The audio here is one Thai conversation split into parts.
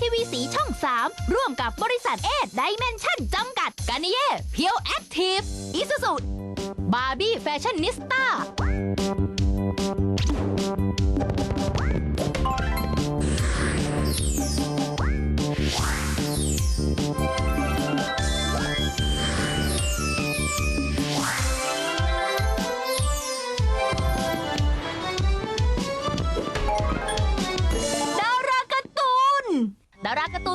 ทีวีสีช่อง 3 ร่วมกับบริษัทเอดไดเมนชั่นจำกัดกานิเย่เพียวแอคทีฟอิซูซุบาร์บี้แฟชั่นนิสต้า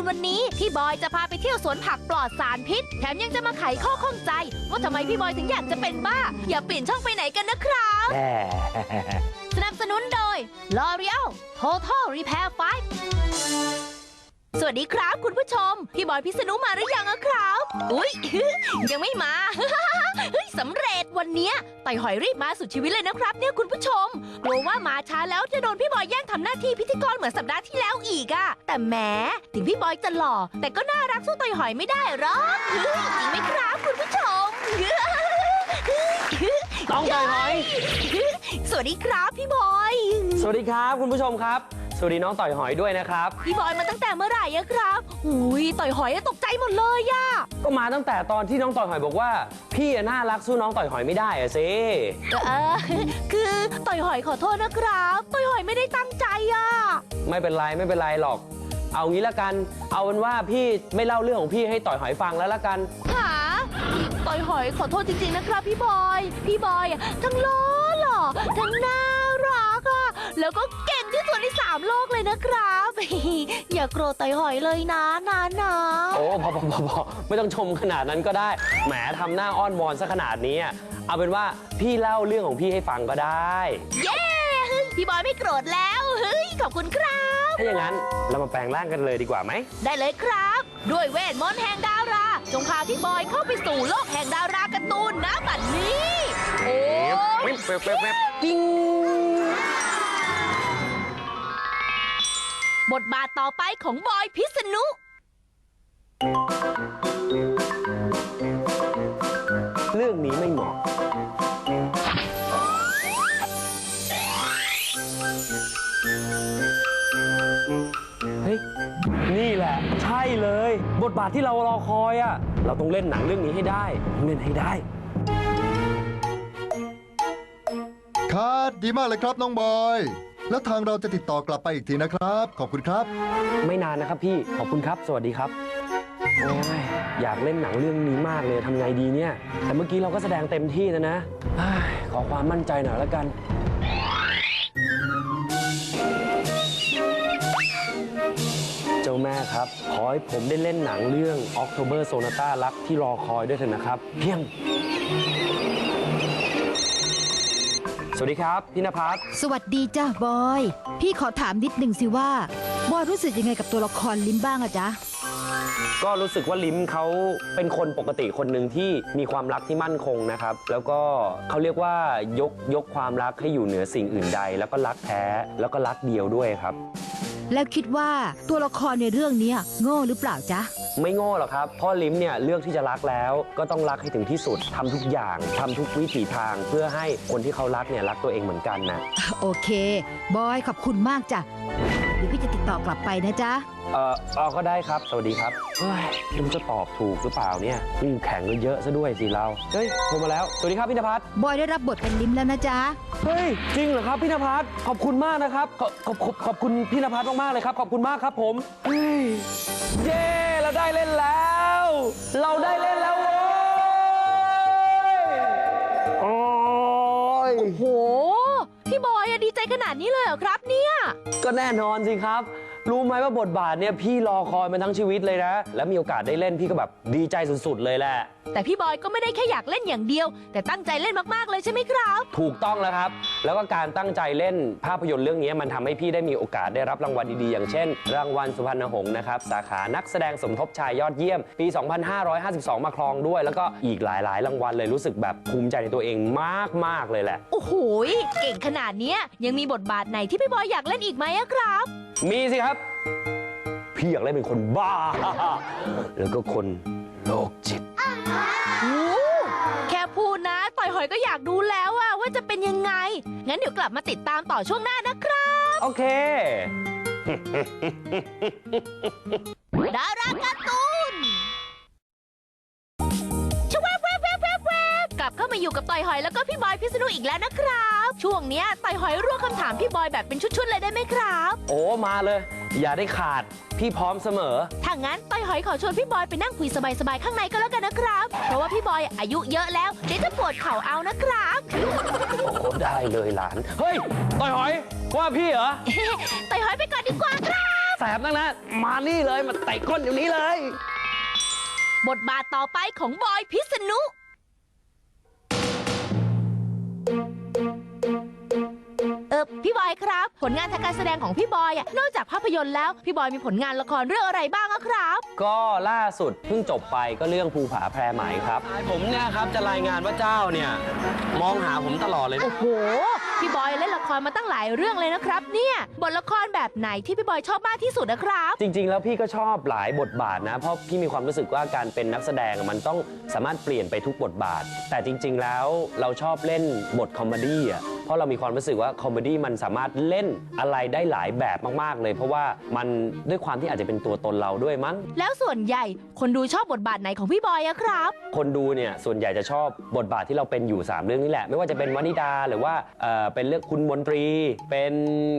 วันนี้ พี่บอยจะพาไปเที่ยวสวนผักปลอดสารพิษ แถมยังจะมาไขข้อข้องใจ ว่าทำไมพี่บอยถึงอยากจะเป็นบ้า อย่าเปลี่ยนช่องไปไหนกันนะครับ แหมสนับสนุนโดย L'Oreal Total Repair 5 สวัสดีครับคุณผู้ชม พี่บอยพิษณุมาหรือยังอะครับ อุ๊ยยังไม่มา เฮ้ยสำเร็จวันเนี้ยไต่หอยรีบมาสุดชีวิตเลยนะครับ เนี่ยคุณผู้ชมกลัวว่ามาช้าแล้วจะโดนพี่บอยแย่งทำหน้าที่พิธีกรเหมือนสัปดาห์ที่แล้วอีกอะแต่แหมถึงพี่บอยจะหล่อ แต่ก็น่ารักสู้ไต่หอยไม่ได้หรอกเฮ้ยจริงไหมครับคุณผู้ชม ต้องใจหอย สวัสดีครับพี่บอย สวัสดีครับคุณผู้ชมครับ สวัสดีน้องต่อยหอยด้วยนะครับ พี่บอยมาตั้งแต่เมื่อไหร่อะครับหุยต่อยหอยอะตกใจหมดเลยอะก็มาตั้งแต่ตอนที่น้องต่อยหอยบอกว่า พี่อะน่ารักสู้น้องต่อยหอยไม่ได้อะสิเออคือต่อยหอยขอโทษนะครับ ต่อยหอยไม่ได้ตั้งใจอะไม่เป็นไรไม่เป็นไรหรอก เอางี้ละกัน เอาเป็นว่าพี่ไม่เล่าเรื่องของพี่ให้ต่อยหอยฟังแล้วละกัน หาต่อยหอยขอโทษจริงๆนะครับ พี่บอย พี่บอยอะทั้งล้อหล่อทั้งน่า รักอะแล้วก็เก่งที่สุดในสามโลกเลยนะครับ อย่าโกรธต่อยหอยเลยนะนะนะโอ้พอพอพอพอไม่ต้องชมขนาดนั้นก็ได้ แหมทำหน้าอ้อนวอนซะขนาดนี้อะเอาเป็นว่าพี่เล่าเรื่องของพี่ให้ฟังก็ได้ เย้เฮ้ยพี่บอยไม่โกรธแล้วเฮ้ยขอบคุณครับ ถ้าอย่างนั้นเรามาแปลงร่างกันเลยดีกว่าไหม ได้เลยครับ ด้วยเวทมนต์แห่งดารา จงพาพี่บอยเข้าไปสู่โลกแห่งดาราการ์ตูนนะบัดนี้ โอ้แว๊บแว๊บแว๊บแว๊บติ้ง บทบาทต่อไปของบอยพิษณุ เรื่องนี้ไม่เหมาะ เฮ้ย นี่แหละ ใช่เลย บทบาทที่เรารอคอยอะเราต้องเล่นหนังเรื่องนี้ให้ได้ต้องเล่นให้ได้ครับดีมากเลยครับน้องบอย แล้วทางเราจะติดต่อกลับไปอีกทีนะครับ ขอบคุณครับ ไม่นานนะครับพี่ ขอบคุณครับ สวัสดีครับ โอ้ย อยากเล่นหนังเรื่องนี้มากเลยทำไงดีเนี่ย แต่เมื่อกี้เราก็แสดงเต็มที่แล้วนะเฮ้ยขอความมั่นใจหน่อยแล้วกัน เจ้าแม่ครับ ขอให้ผมได้เล่นหนังเรื่อง October Sonata รักที่รอคอยด้วยเถอะนะครับ เพียง สวัสดีครับ พี่นภัสสวัสดีจ้าบอย พี่ขอถามนิดหนึ่งสิว่า บอยรู้สึกยังไงกับตัวละครลิ้มบ้างอะจ๊ะ ก็รู้สึกว่าลิมเขาเป็นคนปกติคนหนึ่งที่มีความรักที่มั่นคงนะครับ แล้วก็เขาเรียกว่ายกยกความรักให้อยู่เหนือสิ่งอื่นใด แล้วก็รักแท้แล้วก็รักเดียวด้วยครับ แล้วคิดว่าตัวละครในเรื่องเนี้ยโง่หรือเปล่าจ๊ะ ไม่โง่หรอกครับเพ่อลิมเนี่ยเลือกที่จะรักแล้ว ก็ต้องรักให้ถึงที่สุดทำทุกอย่างทำทุกวิถีทาง เพื่อให้คนที่เขารักเนี่ยรักตัวเองเหมือนกันนะ โอเค บอยขอบคุณมากจ้ะเดี๋ยวพี่จะติดต่อกลับไปนะจ๊ะ เออเอาก็ได้ครับ สวัสดีครับเฮ้ยลิมจะตอบถูกหรือเปล่าเนี่ยคู่แข่งก็เยอะซะด้วยสิเรา เฮ้ยโทรมาแล้ว สวัสดีครับพี่นภัสบอยได้รับบทเป็นลิ้มแล้วนะจ๊ะ เฮ้ย จริงเหรอครับพี่นภัสขอบคุณมากนะครับ ขอขอบขอบขอบคุณพี่นภัสมากๆเลยครับ ขอบคุณมากครับผม เฮ้ย เย้ เราได้เล่นแล้ว เราได้เล่น พี่บอยอะดีใจขนาดนี้เลยเหรอครับเนี่ย ก็แน่นอนสิครับ รู้ไหมว่าบทบาทเนี่ยพี่รอคอยมาทั้งชีวิตเลยนะ แล้วมีโอกาสได้เล่นพี่ก็แบบดีใจสุดๆเลยแหละ แต่พี่บอยก็ไม่ได้แค่อยากเล่นอย่างเดียว แต่ตั้งใจเล่นมากๆเลยใช่ไหมครับ ถูกต้องแล้วครับ แล้วก็การตั้งใจเล่นภาพยนตร์เรื่องนี้มันทำให้พี่ได้มีโอกาสได้รับรางวัลดีๆ อย่างเช่น รางวัลสุพรรณหงส์นะครับ สาขานักแสดงสมทบชายยอดเยี่ยม ปี 2552 มาครองด้วย แล้วก็อีกหลายๆ รางวัลเลยรู้สึกแบบภูมิใจในตัวเองมากๆเลยแหละ โอ้โหยเก่งขนาดเนี้ยยังมีบทบาทไหนที่พี่บอยอยากเล่นอีกไหมอะครับ มีสิครับ พี่อยากเล่นเป็นคนบ้า แล้วก็คนโรคจิตโอ้แค่พูดนะต่อยหอยก็อยากดูแล้วอะว่าจะเป็นยังไง งั้นเดี๋ยวกลับมาติดตามต่อช่วงหน้านะครับ โอเค ดาราการ์ตูน มาอยู่กับต่อยหอยแล้วก็พี่บอยพิษณุอีกแล้วนะครับ ช่วงเนี้ยต่อยหอยรวบคำถามพี่บอยแบบเป็นชุดๆเลยได้ไหมครับ โอ้มาเลย อย่าได้ขาดพี่พร้อมเสมอ ถ้างั้นต่อยหอยขอชวนพี่บอยไปนั่งคุยสบายๆข้างในก็แล้วกันนะครับ เพราะว่าพี่บอยอายุเยอะแล้วเดี๋ยวจะปวดเข่าเอานะครับ โอ้ได้เลยหลาน เฮ้ยต่อยหอยว่าพี่เหรอ ต่อยหอยไปก่อนดีกว่าครับ แสบนักนะ มานี่เลยมาเตะก้นอยู่นี้เลย บทบาทต่อไปของบอยพิษณุ เออพี่บอยครับ ผลงานทางการแสดงของพี่บอยอะนอกจากภาพยนตร์แล้ว พี่บอยมีผลงานละครเรื่องอะไรบ้างอะครับ ก็ล่าสุดเพิ่งจบไปก็เรื่องภูผาแพรไหมครับผมเนี่ยครับจะรายงานว่าเจ้าเนี่ยมองหาผมตลอดเลยนะโอ้โห พี่บอยเล่นละครมาตั้งหลายเรื่องเลยนะครับ เนี่ยบทละครแบบไหนที่พี่บอยชอบมากที่สุดนะครับ จริง ๆ แล้วพี่ก็ชอบหลายบทบาทนะ เพราะพี่มีความรู้สึกว่าการเป็นนักแสดงอะมันต้องสามารถเปลี่ยนไปทุกบทบาท แต่จริง ๆ แล้วเราชอบเล่นบทคอมเมดี้อะเพราะเรามีความรู้สึกว่าคอมเมดี้มันสามารถเล่นอะไรได้หลายแบบมากๆเลย เพราะว่ามันด้วยความที่อาจจะเป็นตัวตนเราด้วยมั้ง แล้วส่วนใหญ่คนดูชอบบทบาทไหนของพี่บอยอะครับ คนดูเนี่ยส่วนใหญ่จะชอบบทบาทที่เราเป็นอยู่ 3 เรื่องนี้แหละ ไม่ว่าจะเป็นวานิดาหรือว่าเอ่อเป็นเรื่องคุณมนตรี เป็น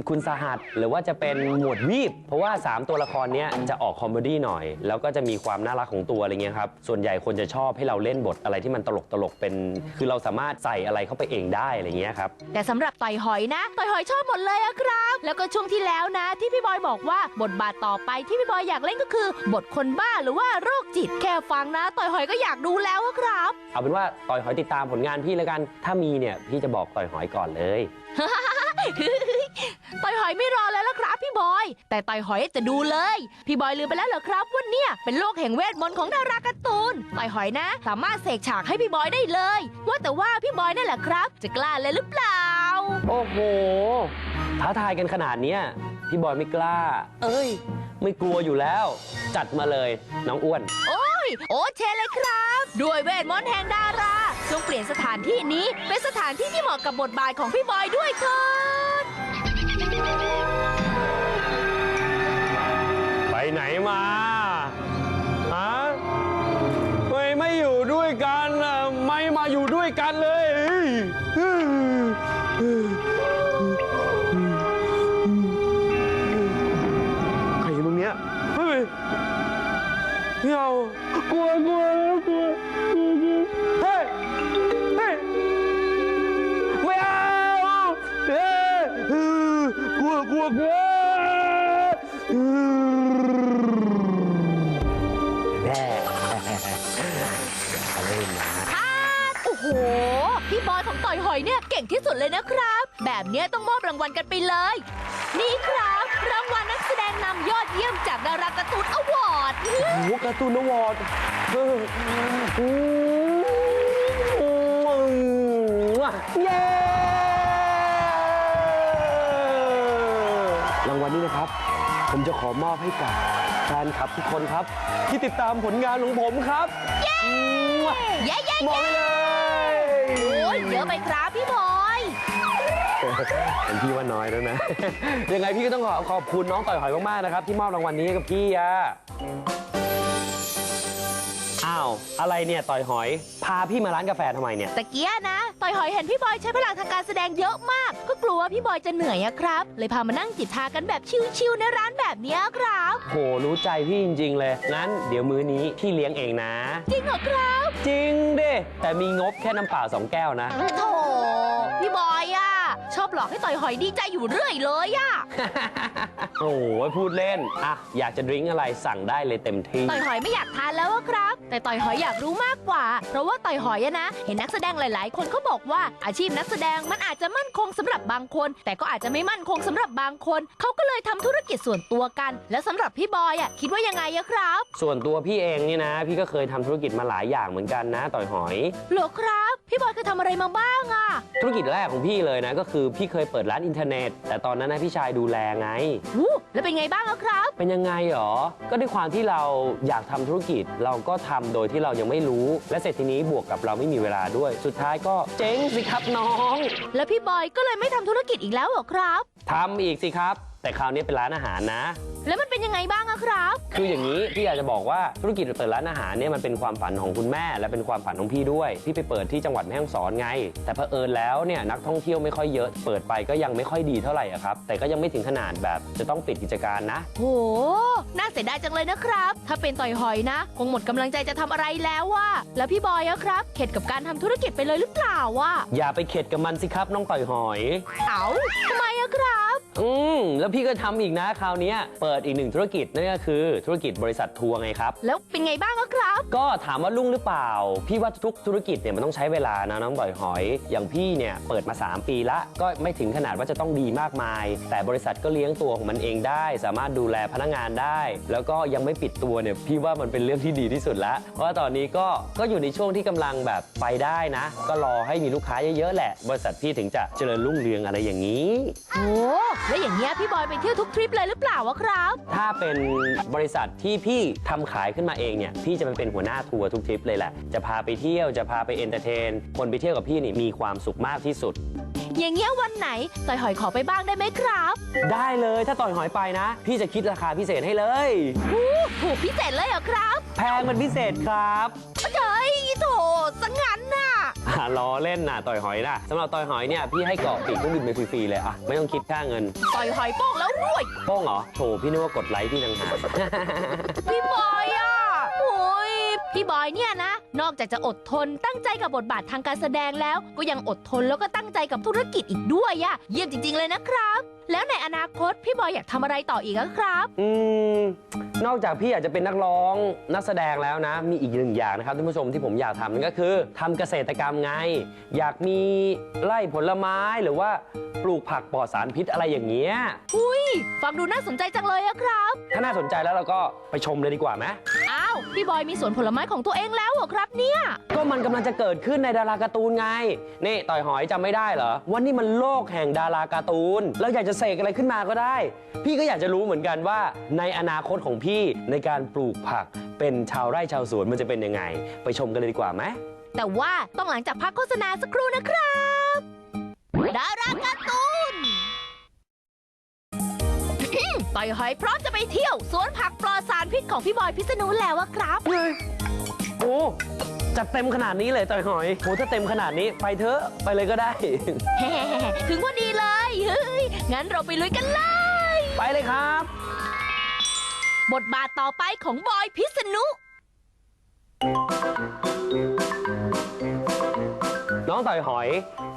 คุณสหัส หรือว่าจะเป็นหมวดวีบ เพราะว่า 3 ตัวละครเนี้ยจะออกคอมเมดี้หน่อย แล้วก็จะมีความน่ารักของตัวอะไรเงี้ยครับ ส่วนใหญ่คนจะชอบให้เราเล่นบทอะไรที่มันตลกตลกๆเป็น คือเราสามารถใส่อะไรเข้าไปเองได้อะไรเงี้ยครับ แต่สำหรับต่อยหอยนะ ต่อยหอยชอบหมดเลยอะครับ แล้วก็ช่วงที่แล้วนะ ที่พี่บอยบอกว่าบทบาทต่อไปที่พี่บอยอยากเล่นก็คือ บทคนบ้าหรือว่าโรคจิตแค่ฟังนะ ต่อยหอยก็อยากดูแล้วอะครับ เอาเป็นว่าต่อยหอยติดตามผลงานพี่แล้วกัน ถ้ามีเนี่ยพี่จะบอกต่อยหอยก่อนเลยต่อยหอยไม่รอแล้วล่ะครับพี่บอย แต่ต่อยหอยจะดูเลย พี่บอยลืมไปแล้วเหรอครับว่าเนี่ยเป็นโลกแห่งเวทมนต์ของดาราการ์ตูน ต่อยหอยนะ สามารถเสกฉากให้พี่บอยได้เลย ว่าแต่ว่าพี่บอยนั่นแหละครับ จะกล้าเลยหรือเปล่า โอ้โห ท้าทายกันขนาดเนี้ยพี่บอยไม่กล้า เอ้ย ไม่กลัวอยู่แล้ว จัดมาเลย น้องอ้วน โอ้ ย โอเชเลยครับ ด้วยเวทมนต์แห่งดาราจงเปลี่ยนสถานที่นี้เป็นสถานที่ที่เหมาะกับบทบาทของพี่บอยด้วยเถิด อะไรนะ ครับโอ้โห พี่บอยของต่อยหอยเนี่ยเก่งที่สุดเลยนะครับ แบบเนี้ยต้องมอบรางวัลกันไปเลย นี่ครับรางวัลนักแสดงนำยอดเยี่ยมจากดาราการ์ตูนอวอร์ด โอ้โหการ์ตูนอวอร์ดเออโอ้โหเย้ รางวัลนี้นะครับ ผมจะขอมอบให้กับ แฟนคลับทุกคนครับ ที่ติดตามผลงานของผมครับเย้เย้เย้บอกไปเลยโอ้ยเยอะไปครับพี่บอยเป็นพี่ว่าน้อยแล้วนะ ยังไงพี่ก็ต้องขอขอบคุณน้องต่อยหอยมากๆนะครับ ที่มอบรางวัลนี้ให้กับพี่อะอ้าว อะไรเนี่ยต่อยหอย พาพี่มาร้านกาแฟทำไมเนี่ย ตะเกียนะต่อยหอยเห็นพี่บอยใช้พลังทางการแสดงเยอะมาก ก็กลัวว่าพี่บอยจะเหนื่อยอะครับ เลยพามานั่งจิบชากันแบบชิลๆในร้านแบบเนี้ยครับ โห รู้ใจพี่จริง ๆ เลยงั้นเดี๋ยวมื้อนี้พี่เลี้ยงเองนะ จริงเหรอครับ จริงดิแต่มีงบแค่น้ำเปล่าสองแก้วนะ โถพี่บอยอะ ชอบหลอกให้ต่อยหอยดีใจอยู่เรื่อยเลยอะโอ้โหพูดเล่นอะอยากจะดริ้งอะไรสั่งได้เลยเต็มที่ ต่อยหอยไม่อยากทานแล้วอะครับ แต่ต่อยหอยอยากรู้มากกว่า เพราะว่าต่อยหอยอะนะ เห็นนักแสดงหลาย ๆ คนเขาบอกว่าอาชีพนักแสดงมันอาจจะมั่นคงสำหรับบางคน แต่ก็อาจจะไม่มั่นคงสำหรับบางคนเขาก็เลยทำธุรกิจส่วนตัวกัน แล้วสำหรับพี่บอยอะคิดว่ายังไงอะครับส่วนตัวพี่เองนี่นะ พี่ก็เคยทำธุรกิจมาหลายอย่างเหมือนกันนะ ต่อยหอย เหรอครับ พี่บอยเคยทำอะไรมาบ้างอะ ธุรกิจแรกของพี่เลยนะก็คือพี่เคยเปิดร้านอินเทอร์เน็ต แต่ตอนนั้นนะพี่ชายดูแลไงวู้แล้วเป็นไงบ้างอะครับ เป็นยังไงหรอ ก็ด้วยความที่เราอยากทำธุรกิจ เราก็ทำโดยที่เรายังไม่รู้ และเสร็จทีนี้บวกกับเราไม่มีเวลาด้วย สุดท้ายก็เจ๊งสิครับน้อง แล้วพี่บอยก็เลยไม่ทำธุรกิจอีกแล้วเหรอครับ ทำอีกสิครับ แต่คราวนี้เป็นร้านอาหารนะ แล้วมันเป็นยังไงบ้างอะครับ คืออย่างนี้พี่อยากจะบอกว่าธุรกิจเปิดร้านอาหารเนี่ยมันเป็นความฝันของคุณแม่ และเป็นความฝันของพี่ด้วยพี่ไปเปิดที่จังหวัดแม่ฮ่องสอนไง แต่เผอิญแล้วเนี่ยนักท่องเที่ยวไม่ค่อยเยอะเปิดไปก็ยังไม่ค่อยดีเท่าไหร่อะครับแต่ก็ยังไม่ถึงขนาดแบบจะต้องปิดกิจการนะ โห น่าเสียดายจังเลยนะครับ ถ้าเป็นต่อยหอยนะ คงหมดกำลังใจจะทำอะไรแล้วว่าแล้วพี่บอยอะครับ เข็ดกับการทำธุรกิจไปเลยหรือเปล่าวะอย่าไปเข็ดกับมันสิครับน้องต่อยหอย เอาทำไมอะครับ อืมแล้วพี่ก็ทำอีกนะคราวเนี้ยเปิดอีกหนึ่งธุรกิจนั่นก็คือธุรกิจบริษัททัวร์ไงครับ แล้วเป็นไงบ้างอะครับ ก็ถามว่ารุ่งหรือเปล่า พี่ว่าทุกธุรกิจเนี่ยมันต้องใช้เวลานะน้องบ่อยหอย อย่างพี่เนี่ยเปิดมา 3 ปีละ ก็ไม่ถึงขนาดว่าจะต้องดีมากมาย แต่บริษัทก็เลี้ยงตัวของมันเองได้ สามารถดูแลพนักงานได้ แล้วก็ยังไม่ปิดตัวเนี่ยพี่ว่ามันเป็นเรื่องที่ดีที่สุดละเพราะว่าตอนนี้ก็ก็อยู่ในช่วงที่กำลังแบบไปได้นะ ก็รอให้มีลูกค้าเยอะๆแหละ บริษัทพี่ถึงจะเจริญรุ่งเรืองอะไรอย่างนี้ โอ้แล้วอย่างเงี้ยพี่บอยไปเที่ยวทุกทริปเลยหรือเปล่าวะครับ ถ้าเป็นบริษัทที่พี่ทำขายขึ้นมาเองเนี่ย พี่จะไปเป็นหัวหน้าทัวร์ทุกทริปเลยแหละ จะพาไปเที่ยวจะพาไปเอนเตอร์เทน คนไปเที่ยวกับพี่นี่มีความสุขมากที่สุด อย่างเงี้ยวันไหนต่อยหอยขอไปบ้างได้ไหมครับได้เลยถ้าต่อยหอยไปนะ พี่จะคิดราคาพิเศษให้เลยอู้ถูกพิเศษเลยเหรอครับแพงมันพิเศษครับเฮ้ยโถ สังงั้นน่ะอะล้อเล่นนะต่อยหอยนะสำหรับต่อยหอยเนี่ยพี่ให้เกาะปีกเครื่องบินไปฟรีๆเลยอะไม่ต้องคิดค่าเงินต่อยหอยโป้งแล้วรวยโป้งเหรอโถพี่นึกว่ากดไลค์พี่ต่างหาก พี่บอยอะโอ้ยพี่บอยเนี่ยนะ นอกจากจะอดทนตั้งใจกับบทบาททางการแสดงแล้ว ก็ยังอดทนแล้วก็ตั้งใจกับธุรกิจอีกด้วยอะเยี่ยมจริง ๆเลยนะครับ แล้วในอนาคตพี่บอยอยากทำอะไรต่ออีกอะครับ อืมนอกจากพี่อยากจะเป็นนักร้องนักแสดงแล้วนะ มีอีกหนึ่งอย่างนะครับท่านผู้ชมที่ผมอยากทำนั่นก็คือทำเกษตรกรรมไง อยากมีไร่ผลไม้หรือว่าปลูกผักปลอดสารพิษอะไรอย่างเงี้ยอุ้ย ฟังดูน่าสนใจจังเลยอะครับ ถ้าน่าสนใจแล้วเราก็ไปชมเลยดีกว่าไหมอ้าว พี่บอยมีสวนผลไม้ของตัวเองแล้วเหรอครับเนี่ย ก็มันกำลังจะเกิดขึ้นในดาราการ์ตูนไงนี่ต่อยหอยจำไม่ได้เหรอวันนี้มันโลกแห่งดาราการ์ตูนเราอยากจะเสกอะไรขึ้นมาก็ได้ พี่ก็อยากจะรู้เหมือนกันว่า ในอนาคตของพี่ในการปลูกผัก เป็นชาวไร่ชาวสวนมันจะเป็นยังไง ไปชมกันเลยดีกว่าไหมแต่ว่าต้องหลังจากพักโฆษณาสักครู่นะครับดาราการ์ตูนต่อยหอยพร้อมจะไปเที่ยว สวนผักปลอดสารพิษของพี่บอยพิษณุแล้วอะครับโอ้จัดเต็มขนาดนี้เลยต่อยหอยโหถ้าเต็มขนาดนี้ไปเถอะไปเลยก็ได้ ถึงพอดีเลยเฮ้ย งั้นเราไปลุยกันเลย ไปเลยครับ บทบาทต่อไปของบอยพิษณุน้ องต่อยหอย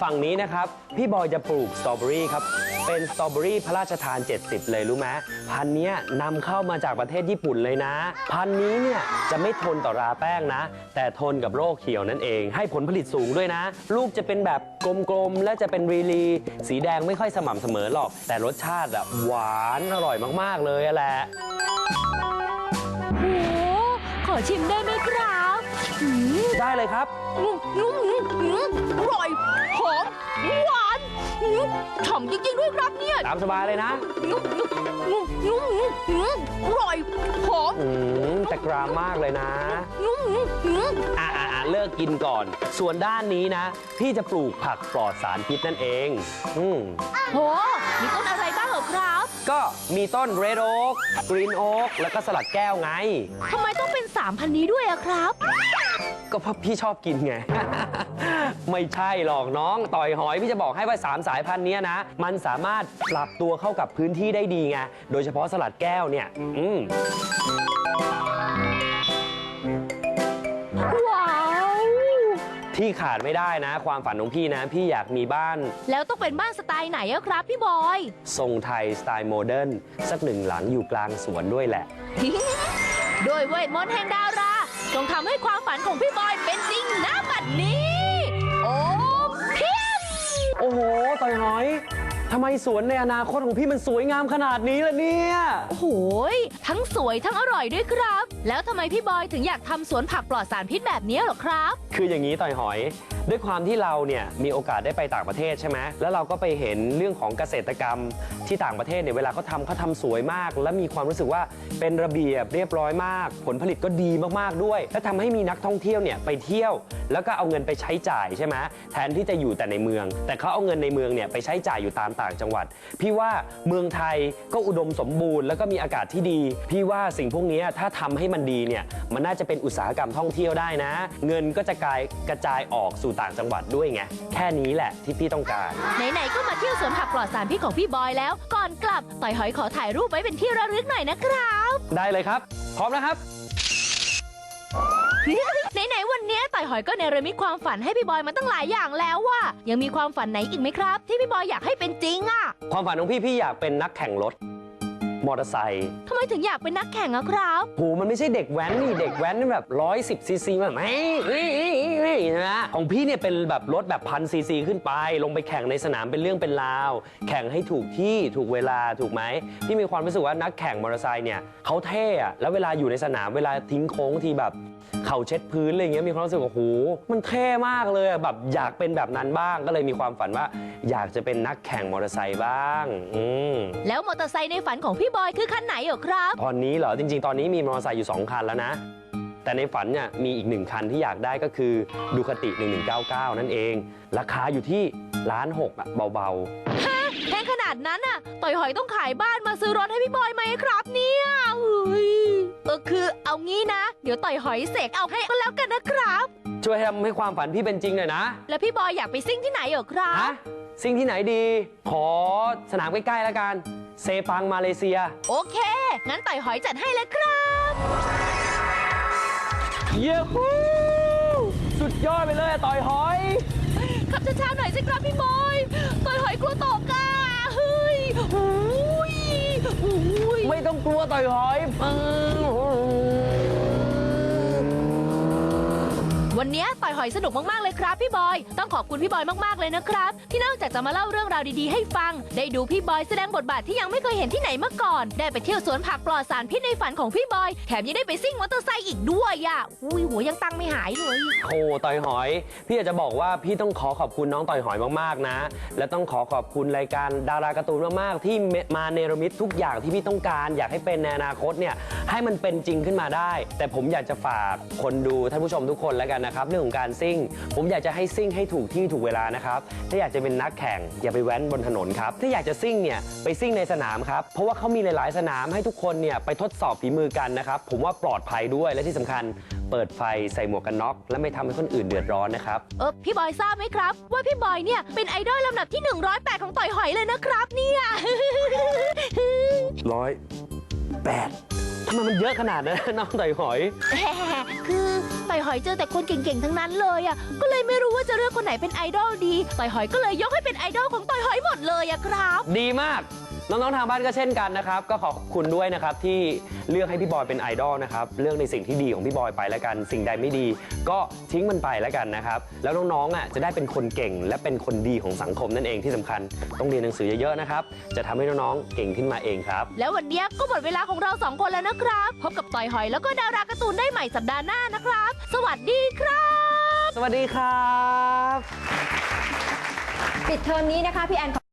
ฝั่งนี้นะครับ พี่บอยจะปลูกสตรอเบอรี่ครับ เป็นสตรอเบอรี่พระราชทาน 70 เลยรู้ไหมพันธุ์เนี้ยนำเข้ามาจากประเทศญี่ปุ่นเลยนะ พันธุ์นี้เนี่ยจะไม่ทนต่อราแป้งนะ แต่ทนกับโรคเขียวนั่นเอง ให้ผลผลิตสูงด้วยนะ ลูกจะเป็นแบบกลมๆ และจะเป็นรีลีสีแดงไม่ค่อยสม่ำเสมอหรอก แต่รสชาติอะหวานอร่อยมากๆเลยอะแหละ โห ขอชิมได้ไหมครับ ได้เลยครับอืมอืมอืมอืมอร่อยหอมหวานอืมฉ่ำจริงๆด้วยครับเนี่ยตามสบายเลยนะอืมอืมอืมอืมอืมอร่อยหอมอืมแต่กรามมากเลยนะอืมอืมอืมอ่าเลิกกินก่อน ส่วนด้านนี้นะ พี่จะปลูกผักปลอดสารพิษนั่นเอง อืมโหมีต้นอะไรบ้างเหรอครับ ก็มีต้นเรดโอ๊กกรีนโอ๊กแล้วก็สลัดแก้วไงทำไมต้องเป็นสามพันนี้ด้วยอะครับ ก็เพราะพี่ชอบกินไง ไม่ใช่หรอกน้อง ต่อยหอยพี่จะบอกให้ว่า 3 สายพันธุ์เนี้ยนะ มันสามารถปรับตัวเข้ากับพื้นที่ได้ดีไง โดยเฉพาะสลัดแก้วเนี่ย อืม ว้าว ที่ขาดไม่ได้นะ ความฝันของพี่นะ พี่อยากมีบ้าน แล้วต้องเป็นบ้านสไตล์ไหนอะครับพี่บอย ทรงไทยสไตล์โมเดิร์นสักหนึ่งหลังอยู่กลางสวนด้วยแหละ ด้วยเวทมนต์แห่งดารา จงทำให้ความฝันของพี่บอยเป็นจริงนะบัดนี้ โอ้เพียงโอ้โหต่อยหอยทำไมสวนในอนาคตของพี่มันสวยงามขนาดนี้ล่ะเนี่ย โอ้โหยทั้งสวยทั้งอร่อยด้วยครับแล้วทำไมพี่บอยถึงอยากทำสวนผักปลอดสารพิษแบบนี้หรอครับ คืออย่างนี้ต่อยหอย ด้วยความที่เราเนี่ยมีโอกาสได้ไปต่างประเทศใช่ไหมแล้วเราก็ไปเห็นเรื่องของเกษตรกรรมที่ต่างประเทศเนี่ยเวลาเขาทำเขาทำสวยมาก และมีความรู้สึกว่าเป็นระเบียบเรียบร้อยมาก ผลผลิตก็ดีมากๆด้วย และทำให้มีนักท่องเที่ยวเนี่ยไปเที่ยว แล้วก็เอาเงินไปใช้จ่ายใช่ไหมแทนที่จะอยู่แต่ในเมือง แต่เขาเอาเงินในเมืองเนี่ยไปใช้จ่ายอยู่ตามต่างจังหวัด พี่ว่าเมืองไทยก็อุดมสมบูรณ์แล้วก็มีอากาศที่ดี พี่ว่าสิ่งพวกนี้ถ้าทำให้มันดีเนี่ยมันน่าจะเป็นอุตสาหกรรมท่องเที่ยวได้นะ เงินก็จะกลายกระจายออกสู่ต่างจังหวัดด้วยไงแค่นี้แหละที่พี่ต้องการ ไหนๆก็มาเที่ยวสวนผักปลอดสารพิษของพี่บอยแล้ว ก่อนกลับต่อยหอยขอถ่ายรูปไว้เป็นที่ระลึกหน่อยนะครับ ได้เลยครับ พร้อมนะครับ ไหนๆวันเนี้ยต่อยหอยก็เนรมิตความฝันให้พี่บอยมาตั้งหลายอย่างแล้วว่ายังมีความฝันไหนอีกไหมครับ ที่พี่บอยอยากให้เป็นจริงอะ ความฝันของพี่พี่อยากเป็นนักแข่งรถ มอเตอร์ไซค์ทำไมถึงอยากเป็นนักแข่งอะครับ โหมันไม่ใช่เด็กแว้นนี่เด็กแว้นนี่แบบร้อยสิบซีซีแบบไม่นะของพี่เนี่ยเป็นแบบรถแบบพันซีซีขึ้นไป ลงไปแข่งในสนามเป็นเรื่องเป็นราว แข่งให้ถูกที่ถูกเวลาถูกไหมพี่มีความรู้สึกว่านักแข่งมอเตอร์ไซค์เนี่ยเขาเท่อะแล้วเวลาอยู่ในสนามเวลาทิ้งโค้งทีแบบ เข่าเช็ดพื้นอะไรเงี้ยมีความรู้สึกว่าโหมันเท่มากเลยอะแบบอยากเป็นแบบนั้นบ้างก็เลยมีความฝันว่า อยากจะเป็นนักแข่งมอเตอร์ไซค์บ้าง อืม แล้วมอเตอร์ไซค์ในฝันของพี่บอยคือคันไหนเหรอครับ ตอนนี้เหรอ จริง ๆ ตอนนี้มีมอเตอร์ไซค์อยู่ 2 คันแล้วนะ แต่ในฝันเนี่ยมีอีกหนึ่งคันที่อยากได้ก็คือดูคติ 1199 นั่นเอง ราคาอยู่ที่ล้านหกอะเบา แพงขนาดนั้นน่ะต่อยหอยต้องขายบ้านมาซื้อรถให้พี่บอยไหมครับเนี่ยเฮ้ยเออคือเอางี้นะ เดี๋ยวต่อยหอยเสกเอาให้ก็แล้วกันนะครับๆช่วยทำให้ความฝันพี่เป็นจริงหน่อยนะแล้วพี่บอยอยากไปซิ่งที่ไหนเหรอครับฮะสิ่งที่ไหนดี ขอสนามใกล้ๆแล้วกัน เซปังมาเลเซีย โอเค งั้นต่อยหอยจัดให้เลยครับ เย้ฮู้สุดยอดไปเลยอะต่อยหอยขับ ช้าๆหน่อยสิครับพี่บอยต่อยหอยกลัวตกอะเฮ้ยหูยหูยไม่ต้องกลัวต่อยหอยอืม วันนี้ต่อยหอยสนุกมาก ๆ เลยครับพี่บอย ต้องขอบคุณพี่บอยมาก ๆ เลยนะครับ ที่นอกจากจะมาเล่าเรื่องราวดี ๆ ให้ฟัง ได้ดูพี่บอยแสดงบทบาทที่ยังไม่เคยเห็นที่ไหนมาก่อน ได้ไปเที่ยวสวนผักปลอดสารพิษในฝันของพี่บอย แถมยังได้ไปซิ่งมอเตอร์ไซค์อีกด้วยอะอุ้ยหัวยังตังไม่หายเลย โอ้ต่อยหอย พี่อยากจะบอกว่าพี่ต้องขอขอบคุณน้องต่อยหอยมาก ๆ นะ และต้องขอขอบคุณรายการดาราการ์ตูนมาก ๆ ที่มาเนรมิตทุกอย่างที่พี่ต้องการ อยากให้เป็นในอนาคตเนี่ยให้มันเป็นจริงขึ้นมาได้ แต่ผมอยากจะฝากคนดูท่านผู้ชมทุกคนแล้วกันนะครับเรื่องของการซิ่ง ผมอยากจะให้ซิ่งให้ถูกที่ถูกเวลานะครับถ้าอยากจะเป็นนักแข่งอย่าไปแว้นบนถนนครับถ้าอยากจะซิ่งเนี่ยไปซิ่งในสนามครับเพราะว่าเขามีหลายๆ สนามให้ทุกคนเนี่ยไปทดสอบฝีมือกันนะครับผมว่าปลอดภัยด้วยและที่สำคัญเปิดไฟใส่หมวกกันน็อกและไม่ทำให้คนอื่นเดือดร้อนนะครับเออพี่บอยทราบไหมครับ ว่าพี่บอยเนี่ยเป็นไอดอลลำดับที่ 108 ของต่อยหอยเลยนะครับเนี่ยร้อยแปด ทำไมมันเยอะขนาดนั้นน้องต่อยหอย แหมคือต่อยหอยเจอแต่คนเก่งๆทั้งนั้นเลยอะ ก็เลยไม่รู้ว่าจะเลือกคนไหนเป็นไอดอลดี ต่อยหอยก็เลยยกให้เป็นไอดอลของต่อยหอยหมดเลยอะครับ ดีมาก น้องๆทางบ้านก็เช่นกันนะครับ ก็ขอบคุณด้วยนะครับที่เลือกให้พี่บอยเป็นไอดอลนะครับเลือกในสิ่งที่ดีของพี่บอยไปแล้วกัน สิ่งใดไม่ดี ก็ทิ้งมันไปแล้วกันนะครับแล้วน้องๆอะจะได้เป็นคนเก่งและเป็นคนดีของสังคมนั่นเองที่สำคัญ ต้องเรียนหนังสือเยอะๆนะครับจะทำให้น้องๆเก่งขึ้นมาเองครับ แล้ววันเนี้ยก็หมดเวลาของเราสองคนแล้วนะครับ พบกับต่อยหอยแล้วก็ดาราการ์ตูนได้ใหม่สัปดาห์หน้านะครับ สวัสดีครับ สวัสดีครับ ปิดเทอมนี้นะคะพี่แอน